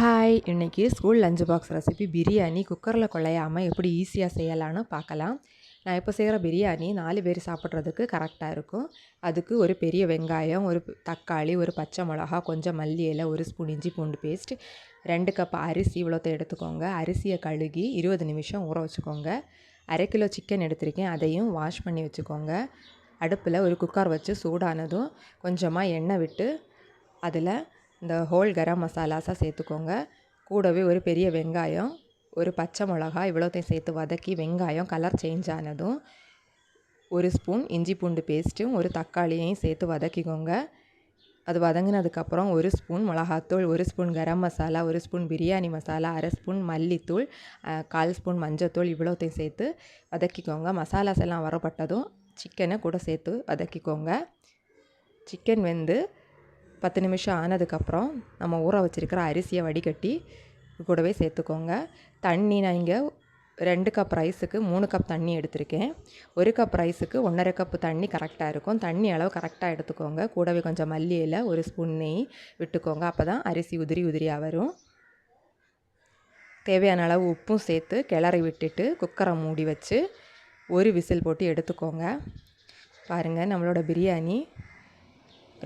Hi இன்றைக்கி school lunch box recipe biryani குக்கரில் குழையாமல் எப்படி ஈஸியாக செய்யலான்னு பார்க்கலாம். நான் இப்போ செய்கிற பிரியாணி நாலு பேர் சாப்பிட்றதுக்கு கரெக்டாக இருக்கும். அதுக்கு ஒரு பெரிய வெங்காயம் ஒரு தக்காளி ஒரு பச்சை மிளகா கொஞ்சம் மல்லி இலை ஒரு ஸ்பூன் இஞ்சி பூண்டு பேஸ்ட் ரெண்டு கப் அரிசி இவ்வளோத்த எடுத்துக்கோங்க. அரிசியை கழுகி இருபது நிமிஷம் ஊற வச்சுக்கோங்க. அரை கிலோ சிக்கன் எடுத்திருக்கேன் அதையும் வாஷ் பண்ணி வச்சுக்கோங்க. அடுப்பில் ஒரு குக்கர் வச்சு சூடானதும் கொஞ்சமாக எண்ணெய் விட்டு அதில் இந்த ஹோல் கரம் மசாலாஸாக சேர்த்துக்கோங்க. கூடவே ஒரு பெரிய வெங்காயம் ஒரு பச்சை மிளகா இவ்வளோத்தையும் சேர்த்து வதக்கி வெங்காயம் கலர் சேஞ்ச் ஆனதும் ஒரு ஸ்பூன் இஞ்சி பூண்டு பேஸ்ட்டும் ஒரு தக்காளியையும் சேர்த்து வதக்கிக்கோங்க. அது வதங்கினதுக்கப்புறம் ஒரு ஸ்பூன் மிளகாத்தூள் ஒரு ஸ்பூன் கரம் மசாலா ஒரு ஸ்பூன் பிரியாணி மசாலா அரை ஸ்பூன் மல்லித்தூள் கால் ஸ்பூன் மஞ்சத்தூள் இவ்வளோத்தையும் சேர்த்து வதக்கிக்கோங்க. மசாலாஸ் எல்லாம் வரப்பட்டதும் சிக்கனை கூட சேர்த்து வதக்கிக்கோங்க. சிக்கன் வெந்து பத்து நிமிஷம் ஆனதுக்கப்புறம் நம்ம ஊற வச்சுருக்கிற அரிசியை வடிகட்டி கூடவே சேர்த்துக்கோங்க. தண்ணி நான் இங்கே ரெண்டு கப் ரைஸுக்கு மூணு கப் தண்ணி எடுத்திருக்கேன். ஒரு கப் ரைஸுக்கு ஒன்றரை கப்பு தண்ணி கரெக்டாக இருக்கும். தண்ணி அளவு கரெக்டாக எடுத்துக்கோங்க. கூடவே கொஞ்சம் மல்லியில் ஒரு ஸ்பூன் நெய் விட்டுக்கோங்க. அப்போ தான் அரிசி உதிரி உதிரியாக வரும். தேவையான அளவு உப்பும் சேர்த்து கிளறி விட்டுட்டு குக்கரை மூடி வச்சு ஒரு விசில் போட்டு எடுத்துக்கோங்க. பாருங்கள் நம்மளோட பிரியாணி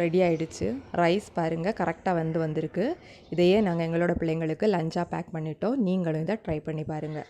ரெடி ஆகிடுச்சு ரைஸ் பாருங்கள் கரெக்டாக வந்து வந்திருக்கு. இதையே நாங்கள் எங்களோட பிள்ளைங்களுக்கு லஞ்சாக பேக் பண்ணிட்டோம். நீங்களும் இதை ட்ரை பண்ணி பாருங்கள்